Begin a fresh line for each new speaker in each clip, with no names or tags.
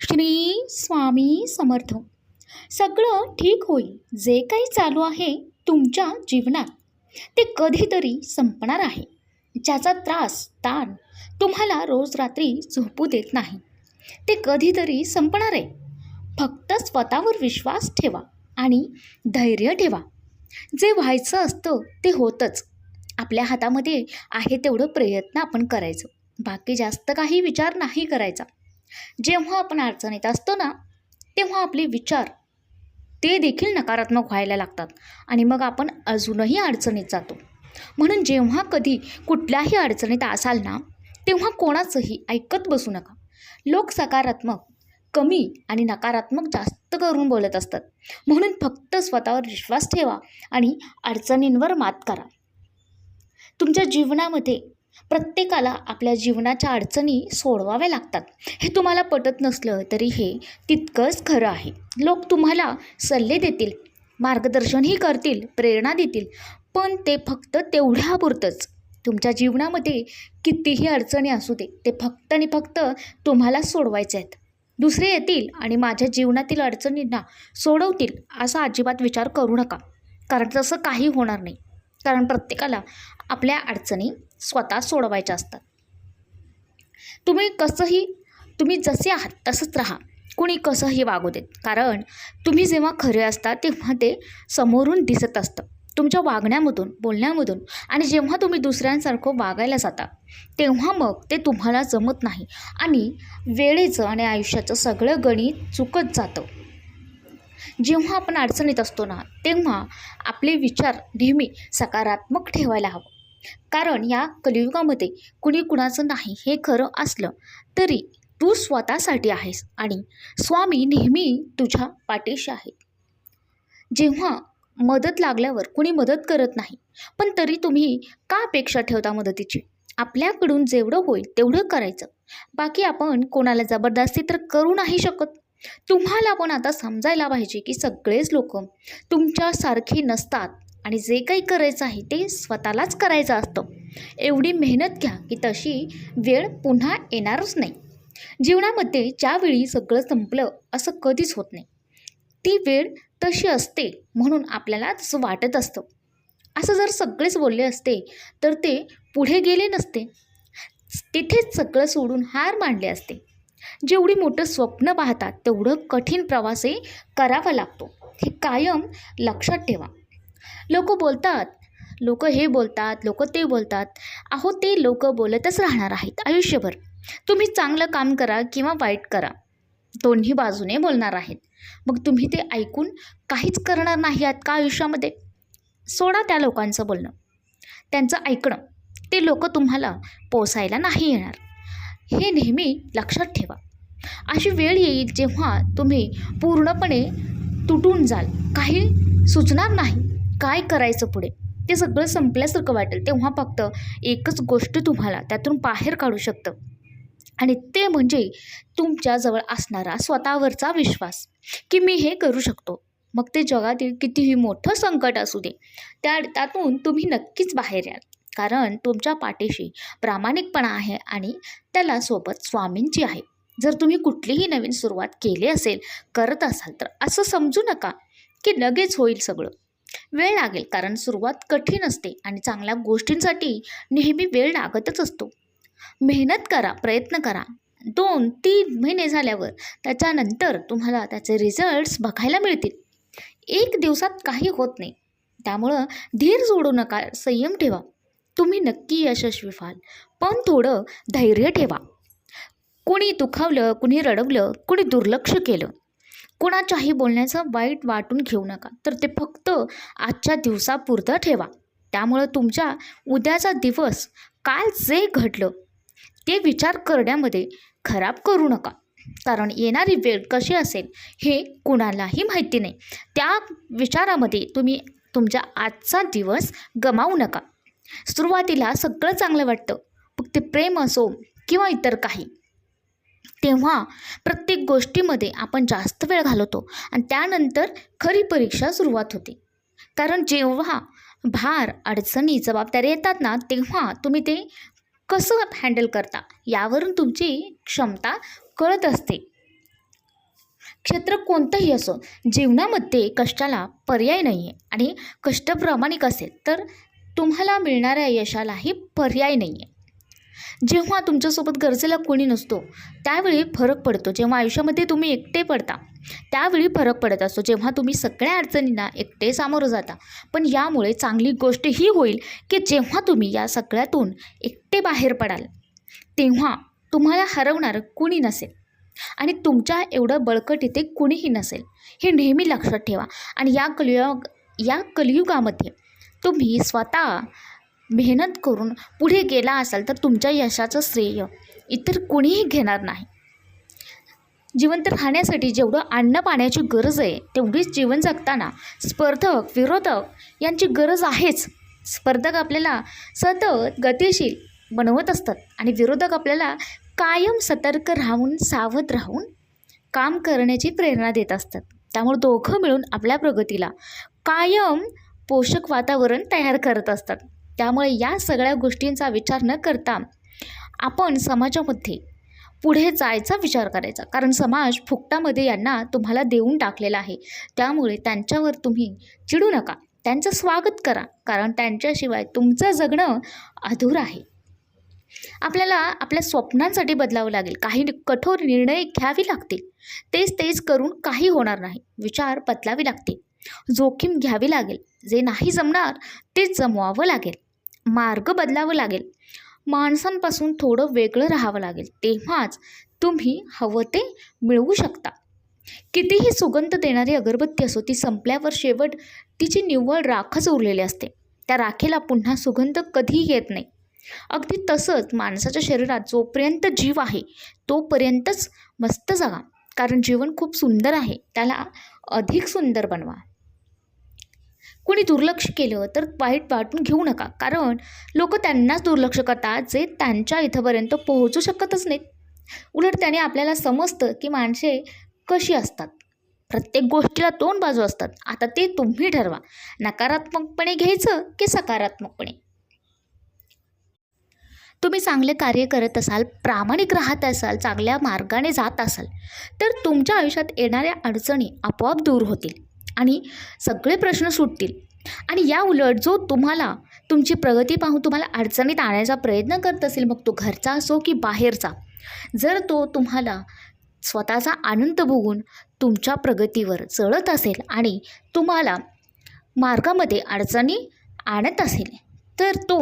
श्री स्वामी समर्थ. सगळं ठीक होईल जे काही चालू आहे तुमच्या जीवनात ते कधीतरी संपणार आहे. ज्याचा त्रास ताण तुम्हाला रोज रात्री झोपू देत नाही ते कधीतरी संपणार आहे. फक्त स्वतःवर विश्वास ठेवा आणि धैर्य ठेवा. जे व्हायचं असतं ते होतंच. आपल्या हातामध्ये आहे तेवढं प्रयत्न आपण करायचं. बाकी जास्त काही विचार नाही करायचा. जेव्हा आपण अडचणीत असतो ना तेव्हा आपले विचार ते देखील नकारात्मक व्हायला लागतात आणि मग आपण अजूनही अडचणीत जातो. म्हणून जेव्हा कधी कुठल्याही अडचणीत असाल ना तेव्हा कोणाचंही ऐकत बसू नका. लोक सकारात्मक कमी आणि नकारात्मक जास्त करून बोलत असतात. म्हणून फक्त स्वतःवर विश्वास ठेवा आणि अडचणींवर मात करा. तुमच्या जीवनामध्ये प्रत्येकाला आपल्या जीवनाच्या अडचणी सोडवाव्या लागतात. हे तुम्हाला पटत नसलं तरी हे तितकंच खरं आहे. लोक तुम्हाला सल्ले देतील मार्गदर्शनही करतील प्रेरणा देतील पण ते फक्त तेवढ्यापुरतंच. तुमच्या जीवनामध्ये कितीही अडचणी असू दे ते फक्त आणि फक्त तुम्हाला सोडवायचे आहेत. दुसरे येतील आणि माझ्या जीवनातील अडचणींना सोडवतील असा अजिबात विचार करू नका कारण तसं काही होणार नाही. कारण प्रत्येकाला आपल्या अडचणी स्वतः सोडवायच्या असतात. तुम्ही कसंही तुम्ही जसे आहात तसंच राहा. कुणी कसंही वागू देत. कारण तुम्ही जेव्हा खरे असता तेव्हा ते समोरून दिसत असतं. तुमच्या वागण्यामधून बोलण्यामधून आणि जेव्हा तुम्ही दुसऱ्यांसारखं वागायला जाता तेव्हा मग ते तुम्हाला जमत नाही आणि वेळेचं आणि आयुष्याचं सगळं गणित चुकत जातं. जेव्हा आपण अडचणीत असतो ना तेव्हा आपले विचार नेहमी सकारात्मक ठेवायला हवं. कारण या कलियुगामध्ये कुणी कुणाचं नाही हे खरं असलं तरी तू स्वतःसाठी आहेस आणि स्वामी नेहमी तुझ्या पाठीशी आहेत जेव्हा मदत लागल्यावर कुणी मदत करत नाही पण तरी तुम्ही का अपेक्षा ठेवता मदतीची? आपल्याकडून जेवढं होईल तेवढं करायचं. बाकी आपण कोणाला जबरदस्ती तर करू नाही शकत. तुम्हाला पण आता समजायला पाहिजे की सगळेच लोक तुमच्यासारखे नसतात. आणि जे काही करायचं आहे ते स्वतःलाच करायचं असतं. एवढी मेहनत घ्या की तशी वेळ पुन्हा येणारच नाही. जीवनामध्ये ज्यावेळी सगळं संपलं असं कधीच होत नाही. ती वेळ तशी असते म्हणून आपल्याला तसं वाटत असतं. असं जर सगळेच बोलले असते तर ते पुढे गेले नसते. तिथेच सगळं सोडून हार मांडले असते. जेवढी मोठं स्वप्न पाहतात तेवढं कठीण प्रवासही करावा लागतो. हे कायम लक्षात ठेवा. लोक बोलतात. लोक हे बोलतात लोक ते बोलतात. अहो ते लोक बोलतच राहणार आहेत आयुष्यभर. तुम्ही चांगलं काम करा किंवा वाईट करा. दोन्ही बाजूने बोलणार आहेत. मग तुम्ही ते ऐकून काहीच करणार नाही आहात का आयुष्यामध्ये? सोडा त्या लोकांचं बोलणं. त्यांचं ऐकणं. ते लोक तुम्हाला पोसायला नाही येणार. हे नेहमी लक्षात ठेवा. अशी वेळ येईल जेव्हा तुम्ही पूर्णपणे तुटून जाल. काही सुचणार नाही. काय करायचं पुढे? ते सगळं संपल्यासारखं वाटेल. तेव्हा फक्त एकच गोष्ट तुम्हाला त्यातून बाहेर काढू शकतं. आणि ते म्हणजे तुमच्याजवळ असणारा स्वतःवरचा विश्वास की मी हे करू शकतो. मग ते जगातील कितीही मोठं संकट असू दे त्या त्यातून तुम्ही नक्कीच बाहेर याल. कारण तुमच्या पाठीशी प्रामाणिकपणा आहे आणि त्याला सोबत स्वामींची आहे. जर तुम्ही कुठलीही नवीन सुरुवात केली असेल करत असाल तर असं समजू नका की लगेच होईल सगळं. वेळ लागेल कारण सुरुवात कठीण असते आणि चांगल्या गोष्टींसाठी नेहमी वेळ लागतच असतो. मेहनत करा प्रयत्न करा. दोन तीन महिने झाल्यावर त्याच्यानंतर तुम्हाला त्याचे रिझल्ट्स बघायला मिळतील. एक दिवसात काही होत नाही. त्यामुळं धीर सोडू नका संयम ठेवा. तुम्ही नक्की यशस्वी व्हाल पण थोडं धैर्य ठेवा. कुणी दुखावलं कुणी रडवलं कुणी दुर्लक्ष केलं कुणाच्याही बोलण्याचं वाईट वाटून घेऊ नका. तर ते फक्त आजच्या दिवसापुरतं ठेवा. त्यामुळं तुमच्या उद्याचा दिवस काल जे घडलं ते विचार करण्यामध्ये खराब करू नका. कारण येणारी वेळ कशी असेल हे कुणालाही माहिती नाही. त्या विचारामध्ये तुम्ही तुमच्या आजचा दिवस गमावू नका. सुरुवातीला सगळं चांगलं वाटतं. फक्त प्रेम असो किंवा इतर काही. तेव्हा प्रत्येक गोष्टीमध्ये आपण जास्त वेळ घालवतो आणि त्यानंतर खरी परीक्षा सुरुवात होते. कारण जेव्हा भार अडचणी जबाबदारी येतात ना तेव्हा तुम्ही ते कसं हँडल करता यावरून तुमची क्षमता कळत असते. क्षेत्र कोणतंही असो जीवनामध्ये कष्टाला पर्याय नाही आहे आणि कष्ट प्रामाणिक असेल तर तुम्हाला मिळणाऱ्या यशालाही पर्याय नाही आहे जेव्हा तुमच्यासोबत गरजेला कोणी नसतो त्यावेळी फरक पडतो. जेव्हा आयुष्यामध्ये तुम्ही एकटे पडता त्यावेळी फरक पडत असतो. जेव्हा तुम्ही सगळ्या अडचणींना एकटे सामोरं जाता. पण यामुळे चांगली गोष्ट ही होईल की जेव्हा तुम्ही या सगळ्यातून एकटे बाहेर पडाल तेव्हा तुम्हाला हरवणारं कुणी नसेल आणि तुमच्या एवढं बळकट इथे कुणीही नसेल हे नेहमी लक्षात ठेवा. आणि या कलियुग या कलियुगामध्ये तुम्ही स्वतः मेहनत करून पुढे गेला असाल तर तुमच्या यशाचं श्रेय इतर कुणीही घेणार नाही. जिवंत राहण्यासाठी जेवढं अन्न पाण्याची गरज आहे तेवढीच जीवन जगताना स्पर्धक विरोधक यांची गरज आहेच. स्पर्धक आपल्याला सतत गतिशील बनवत असतात आणि विरोधक आपल्याला कायम सतर्क राहून सावध राहून काम करण्याची प्रेरणा देत असतात. त्यामुळे दोघं मिळून आपल्या प्रगतीला कायम पोषक वातावरण तयार करत असतात. त्यामुळे या सगळ्या गोष्टींचा विचार न करता आपण समाजामध्ये पुढे जायचा विचार करायचा. कारण समाज फुकटामध्ये यांना तुम्हाला देऊन टाकलेला आहे. त्यामुळे त्यांच्यावर तुम्ही चिडू नका. त्यांचं स्वागत करा. कारण त्यांच्याशिवाय तुमचं जगणं अधूर आहे. आपल्याला आपल्या स्वप्नांसाठी बदलावं लागेल. काही कठोर निर्णय घ्यावे लागतील. तेच तेच करून काही होणार नाही. विचार बदलावे लागतील. जोखीम घ्यावी लागेल. जे नाही जमणार तेच जमवावं लागेल. मार्ग बदलावं लागेल. माणसांपासून थोडं वेगळं राहावं लागेल. तेव्हाच तुम्ही हवं ते मिळवू शकता. कितीही सुगंध देणारी अगरबत्ती असो ती संपल्यावर शेवट तिची निव्वळ राखच उरलेली असते. त्या राखेला पुन्हा सुगंध कधीही येत नाही. अगदी तसंच माणसाच्या शरीरात जोपर्यंत जीव आहे तोपर्यंतच मस्त जगा. कारण जीवन खूप सुंदर आहे. त्याला अधिक सुंदर बनवा. कोणी दुर्लक्ष केलं तर वाईट वाटून घेऊ नका. कारण लोक त्यांनाच दुर्लक्ष करतात जे त्यांच्या इथंपर्यंत पोहोचू शकतच नाहीत. उलट त्याने आपल्याला समजतं की माणसे कशी असतात. प्रत्येक गोष्टीला दोन बाजू असतात. आता ते तुम्ही ठरवा. नकारात्मकपणे घ्यायचं की सकारात्मकपणे? तुम्ही चांगले कार्य करत असाल प्रामाणिक राहत असाल चांगल्या मार्गाने जात असाल तर तुमच्या आयुष्यात येणाऱ्या अडचणी आपोआप दूर होतील. आणि सगळे प्रश्न सुटतील. आणि या उलट जो तुम्हाला तुमची प्रगती पाहून तुम्हाला अडचणीत आणायचा प्रयत्न करत असेल मग तो घरचा असो की बाहेरचा जर तो तुम्हाला स्वतःचा आनंद बघून तुमच्या प्रगतीवर चढत असेल आणि तुम्हाला मार्गामध्ये अडचणी आणत असेल तर तो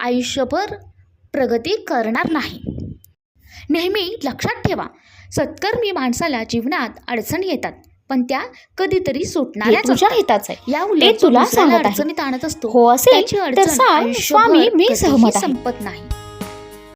आयुष्यभर प्रगती करणार नाही. नेहमी लक्षात ठेवा सत्कर्मी माणसाला जीवनात अडचणी येतात. पण त्या कधीतरी सुटणाऱ्याच
तुझ्या. हिताचं आहे.
या उलट
तुला सांगत.
अडचणीत आणत असतो.
हो असेल. तर सांग स्वामी मी सहमत
संपत नाही.